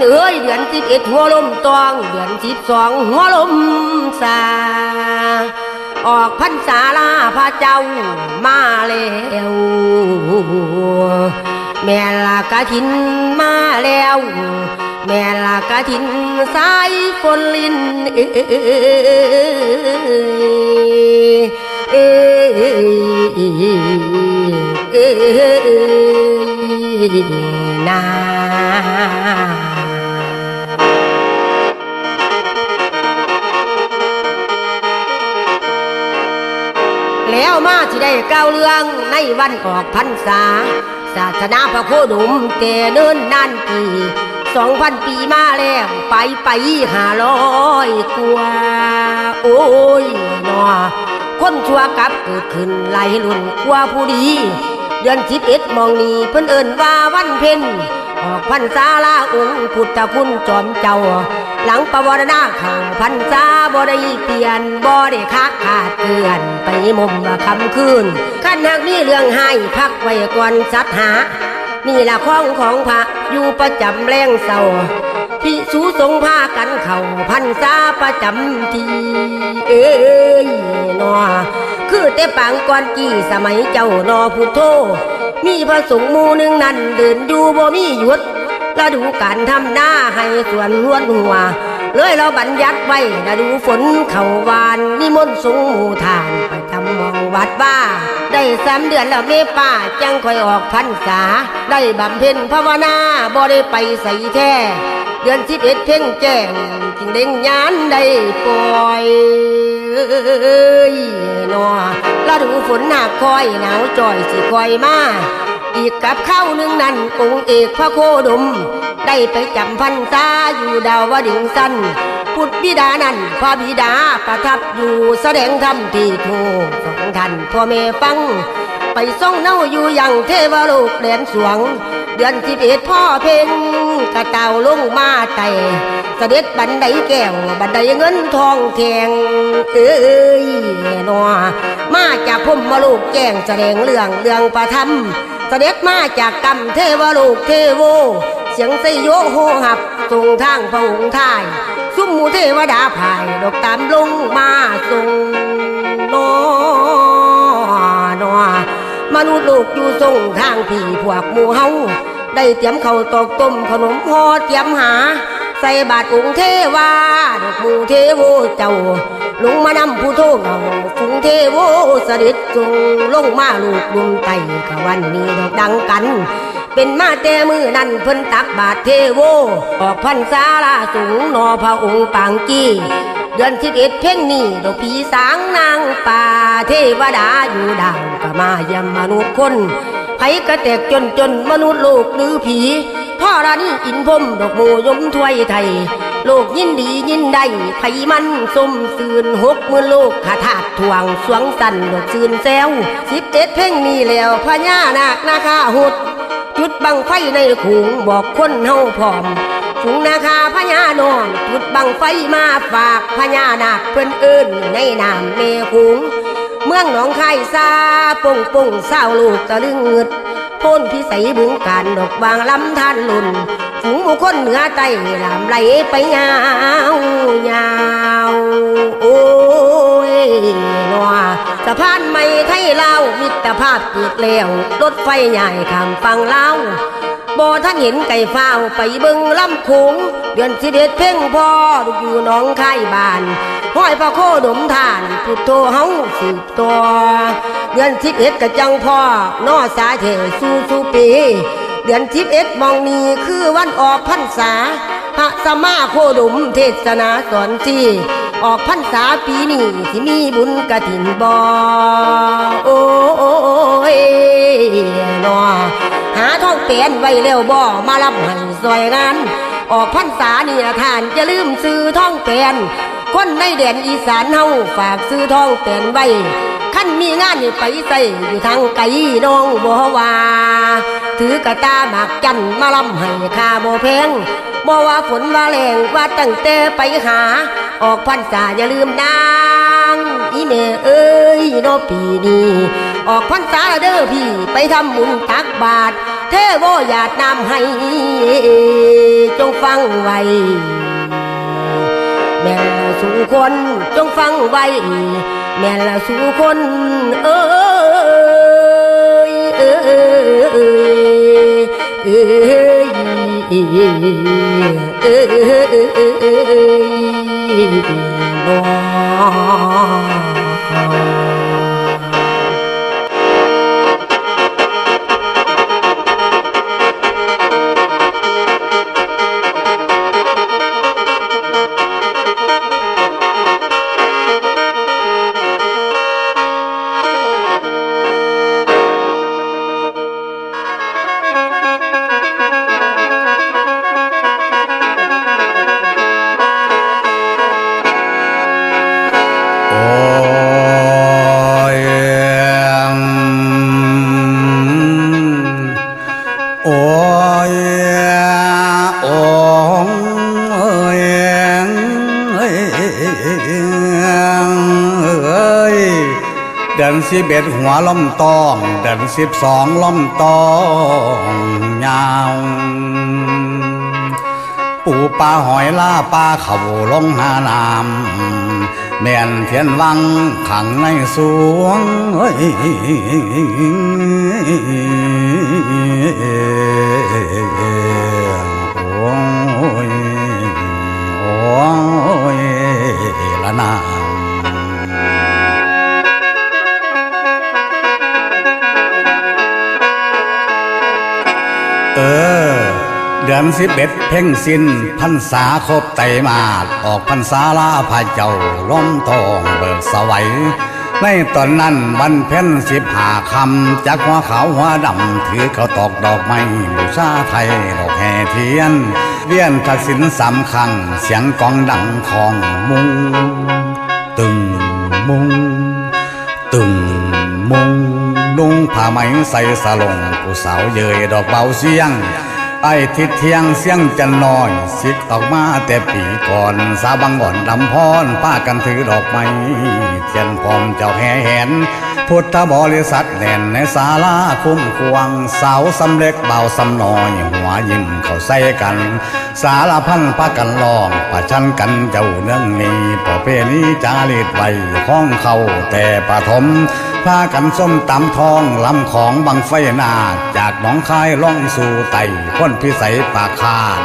อนเอ้ยเดือนสิบเอ็ดหัวลมตอง เดือนสิบสองหัวลมสาออกพรรษาลาพระเจ้ามาแล้วแม่ละกะทินมาแล้ว แม่ละกะทินสายฝนลินเอ้ยเอ้ยเอ้ยนา มาที่ได้เก้าเรื่องในวันออกพรรษา ศาสนาพระโคดมแต่เนิ่นนานปีสองพันปีมาแล้วไปไปห้าร้อยกว่าโอ้ยหนอคนชั่วกับเกิดขึ้นไหลายรุ่นกว่าผู้ดี เดือนสิบเอ็ดมองนี้เพิ่นเอิ้นว่าวันเพ็ญออกพรรษาลาองค์พุทธคุณจอมเจ้า หลังประวรณาเข้าพรรษาบ่ได้เปลี่ยนบ่ได้คักขาดเกลื่อนไปมุมว่าคำคืนขันหากมีเรื่องให้พักไว้ก่อนสัตหานี่ละข้องของพระอยู่ประจำแรงเศร้าพิสูสงผ้ากันเข่าพันษาประจำทีเอ้ยนอคือแต่ปางก่อนกี่สมัยเจ้านอพุทโธมีพระสงฆ์มูหนึ่งนั้นเดินอยู่บ่มีหยุด ฤดูการทำหน้าให้ส่วนล้วนหัว เลยเราบัญญัติไว้ฤดูฝนเขาวานนิมนต์สงหมู่ทานไปทำมองวัดว่า ได้สามเดือนแล้วเมป้าจังค่อยออกพรรษา ได้บำเพ็ญภาวนาบ่ได้ไปใส่แท้เดือนสิบเอ็ดเพ่งแจ้งจึงเด้งยานได้ปล่อยเอ้ยนอฤดูฝนหนักคอยหนาวจ่อยสิคอยมา อีกกับข้าวหนึ่งนั้นองค์เอกพระโคดม ได้ไปจำพันษาอยู่ดาวดึงสั้นพุทธบิดานั้นพระบิดาประทับอยู่แสดงธรรมที่ถูกสองท่านพ่อแม่ฟัง ไปส่องเน่าอยู่อย่างเทวโลกแดนสวง เดือนสิบเอ็ดพ่อเพ่งกระเต่าลงมาไต่เสด็จบันไดแก้วบันไดเงินทองแทงเอ้ยนอมาจากพมมาลูกแจ้งแสดงเรื่องเรื่องประธรรม เสด็จมาจากกรรมเทวโลกเทโว เสียงไสโยโหหับทรงทางพระองค์ทายซุ้มมูเทวดาภายดอกตามลงมาทรงนอนอมนุษย์ลูกอยู่ทรงทางผีพวกหมู่เฮาได้เตรียมเข้าตอกต้มขนมหอเตรียมหา ใส่บาตรองค์เทวาดอกหมูเทวเจ้าลงมานำผู้โทษเอาฟุงเทวเสด็จงลงมาลูกลุมไตกะวันนี้ดอกดังกัน เป็นมาแต่มือนั้นเพิ่นตักบาทเทโวออกพันษาลาสูงนอพระองค์ปางกี้เดือนสิบเอ็ดเพ่งนี้ดอกผีสางนางป่าเทวดาอยู่ดังก็มาเยี่ยมมนุษย์คนไผกระแตกจนจนมนุษย์โลกหรือผี พ่อรานี่อินพมดอกโมยมถวยไทย โลกยินดียินได้ไผมันสมซืนหกมือโลกขาถาดทวงสวงสันดอกซืนแซวสิบเอ็ดเพ่งนี้แล้วพญานาคนาคาหุด จุดบังไฟในขูงบอกคนเฮาพร้อมฝูงนาคาพญานอนจุดบังไฟมาฝากพญานาคเพิ่นเอิ้นในนามเมขูงเมืองหนองคายซาปงปงเศร้าลูกตะลึงเงึด พ้นพิสัยบึงการดอกบางลำทานหลุนฝูงหมู่คนเหนือใต้ลามไหลไปยาวยาวโอ้ยนัวสะพานใหม่ไทยลามิตรภาพเกิดแล้วรถไฟใหญ่ข้ามฟังเลา บ่ท่านเห็นไก่ฟ้าวไปเบิงลำโขงเดือนสิเด็ดเพ่งพ่อลูกอยู่น้องค่บานห้อยพระโคดมทานพุทโธเฮาสืบต่อเดือนสิบเอ็ดกะจังพ่อนอสาเทสู่สุปี เดือนสิบเอ็ดมองนี้คือวันออกพรรษา พระสมมาโคดมเทศนาสอนที่ ออกพรรษาปีนี้ที่มีบุญกระถิ่นบ่โอ้ยนอหาท่องเปลี่ยนไว้เร็วบ่มารับให้ซอยงานออกพรรษานี่ละทานจะลืมซื้อท่องเปลี่ยนคนในแดนอีสานเฮาฝากซื้อท่องเปลี่ยนไว้ มีงานนี่ไปใส่อยู่ทางไกลน้องบ่ว่าถือกระตาหมากจันมาลำให้ค่าบ่แพงบ่ว่าฝนว่าแรงว่าตั้งแต่ไปหา ออกพรรษาอย่าลืมนางอีเมเอ้ยโนปีนี้ออกพรรษาเด้อพี่ไปทำบุญตักบาตรเทโวหยาดน้ำให้ จงฟังไว้แม่สู่คนจงฟังไว้ แม่ละสู่คนเอ้ยเอ้ยเอ้ยเอ้ยน้อ สิบเอ็ดหัวล้อมตอง เดือนสิบสองล้อมตองยาวปูปลาหอยล่าปลาเขาลงหาน้ำแม่นเทียนวังขังในสวงเอ้ย เดือนสิบเอ็ดเพ่งสิ้นพรรษาครบไตมาสออกพรรษาลาพระเจ้าล้มทองเบิกสวัยในตอนนั้นวันเพ็ญสิบหาคำจากหัวขาวหัวดำถือเขาตอกดอกไม้บูชาไทยดอกแห่เทียนเวียนทักษิณสามครั้งเสียงกองดังของมุง ตึงมุง ตึงมุงนุ่งผ้าไหมใส่สลงผู้สาวเยยดอกเบาเสียง ไอ้ทิศเทียงเสียงจันน้อยสิกออกมาแต่ปีก่อนสาวบังบ่อนดำพรป้ากันถือดอกไม้เทียนพร้อมเจ้าแห่แหนพุทธบริษัทแน่นในศาลาคุ้มควงสาวสำเร็จเบาสำน้อยหัวยิ้มเขาใส่กัน สารพันพากันลองประชันกันเจ้าเนื่องนี้ประเพณีจารีตไว้ข้องเขาแต่ปฐม พากันส้มตำทองลำของบังไฟนา จากหนองคายล่องสู่ไต่พ้นพิสัยปากคาด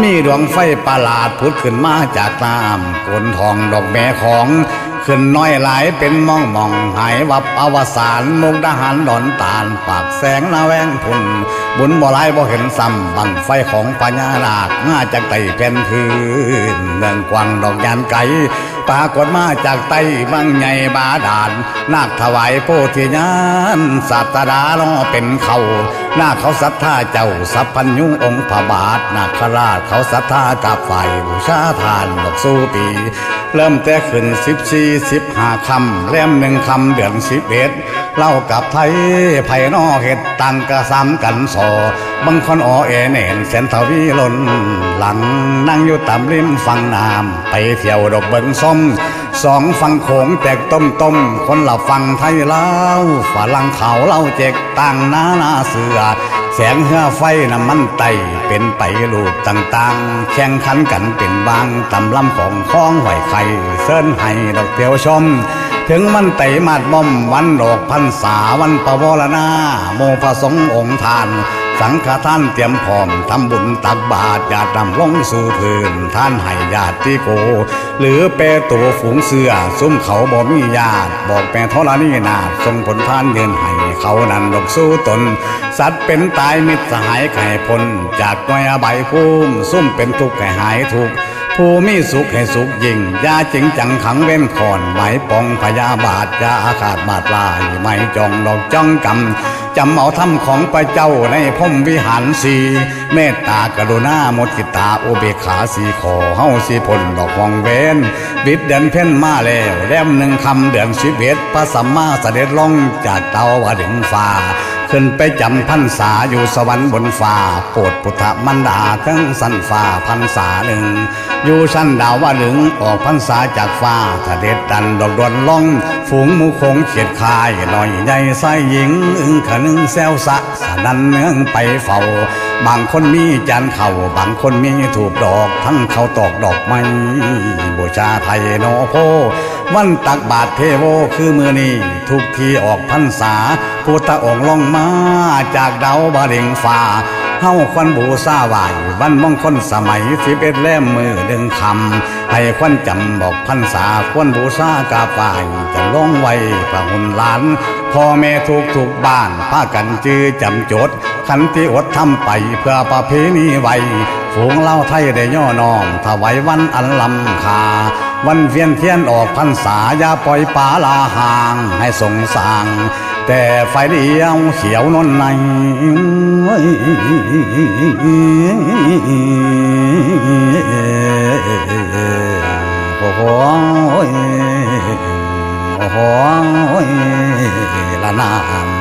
มีดวงไฟประหลาดพุดขึ้นมาจากน้ำกลนทองดอกแม่ของ ขึ้นน้อยหลายเป็นมองมองหายวับอวสานมุกดาหารดอนตาล ปากแสงนาแวงพุนบุญบ่ลายบ่เห็นซ้ำบังไฟของพญานาคมาจากไต่แผ่นพื้นเมืองกวางดอกยานไก่ ปรากฏมาจากไต้บังใหญ่บาดาลนาคถวายโพธิญาณสัตดาลอเป็นเขา นาเขาศรัทธาเจ้าสัพพัญยุงองค์พระบาทนาคราชเขาศรัทธากับไฟบูชาทานดอกสู้ปี เริ่มแต่ขึ้นสิบสี่สิบห้าคำแรมหนึ่งคำเดือนสิบเอ็ดเล่ากับไทยไผ่นอเห็ดตังกระซ้ำกันสอบางคนอ๋อเอเน่นเสนทวีลนหลังนั่งอยู่ตามริมฝั่งน้ำไปเที่ยวดอกเบิงส้ม สองฝั่งโขงแตกต้มต้มคนหละฝั่งไทยเล่าฝรั่งเขาเล่าเจกต่างนานาเสือ แสงเหือไฟน้ำมันไตเป็นไปรูปต่างๆ แข่งขันกันเป็นบางตำลำของข้องไหวไข่เส้นให้ดอกเตียวชม ถึงมันไตมาดม่มวันดอกพันษาวันปวารณาโมพระสงฆ์องค์ทาน สังฆท่านเตรียมพร้อมทำบุญตักบาตรญาตินำลงสู่พื้นท่านให้ญาติโก หรือเปตัวฝูงเสือซุ้มเขาบ่มีญาติ บอกแม่ธรณีนาถส่งผลท่านเงินให้เขานั้นดอกสู้ตน สัตว์เป็นตายมิตรสหายไข่พลจากหน่วยอบภูมิซุ่มเป็นทุกข์ให้หายทุกข์ผู้มีสุขให้สุขยิ่งยาจริงจังขังเว้นขอนไหมปองพยาบาทยาอาฆาตบาดลายไม่จองดอกจ้องกำ จำเอาธรรมของพระเจ้าในพมวิหารสีเมตตากรุณาหมดกิตาอุเบกขาสีขอเฮาสีพลดอกวองเวนบิดเดินเพ่นมาแล้วแรมหนึ่งคำเดือนสิบเอ็ดพระสัมมาสเสด็จลงจากเตาวาถึงฟ้า ขึ้นไปจำพรรษาอยู่สวรรค์บนฟ้าโปรดพุทธมันดาทั้งสันฟ้าพรรษาหนึ่ง อยู่ชั้นดาวว่าลึงออกพรรษาจากฟ้าเด็ดดันดอกดวนล่อง ฝูงมูคงเขียดคายหน่อยใหญ่ไส้หญิงอึ้งขนึงแซวสะ สนันเนืองไปเฝ้า บางคนมีจานเข่าบางคนมีถูกดอก ทั้งเขาตอกดอกไม้บูชาไทยโนโพวันตักบาทเทโวคือมือนี้ทุกทีออกพรรษา พุทธองค์ลงมาจากดาวบาเริงฟ้าเฮาควันบูซาไหววันมงคลสมัยสิบเอ็ดแล่มมือดึงคำ ให้ควันจำบอกพรรษาควรบูซากาฝ่ายจะล่องไว้ประหุนหลานพ่อแม่ทุกทุกบ้านพากันจื้อจำจดขันที่อดทำไปเพื่อประเพณีไว้ฝูงเล่าไทยได้ย่อน้อมถวายวันอันลำคา วันเวียนเทียนออกพรรษาอย่าปล่อยป่าลาห่างให้สงสาง แต่ไฟเดียวเขียวนนในโอ้ โหโอ้โหละนาง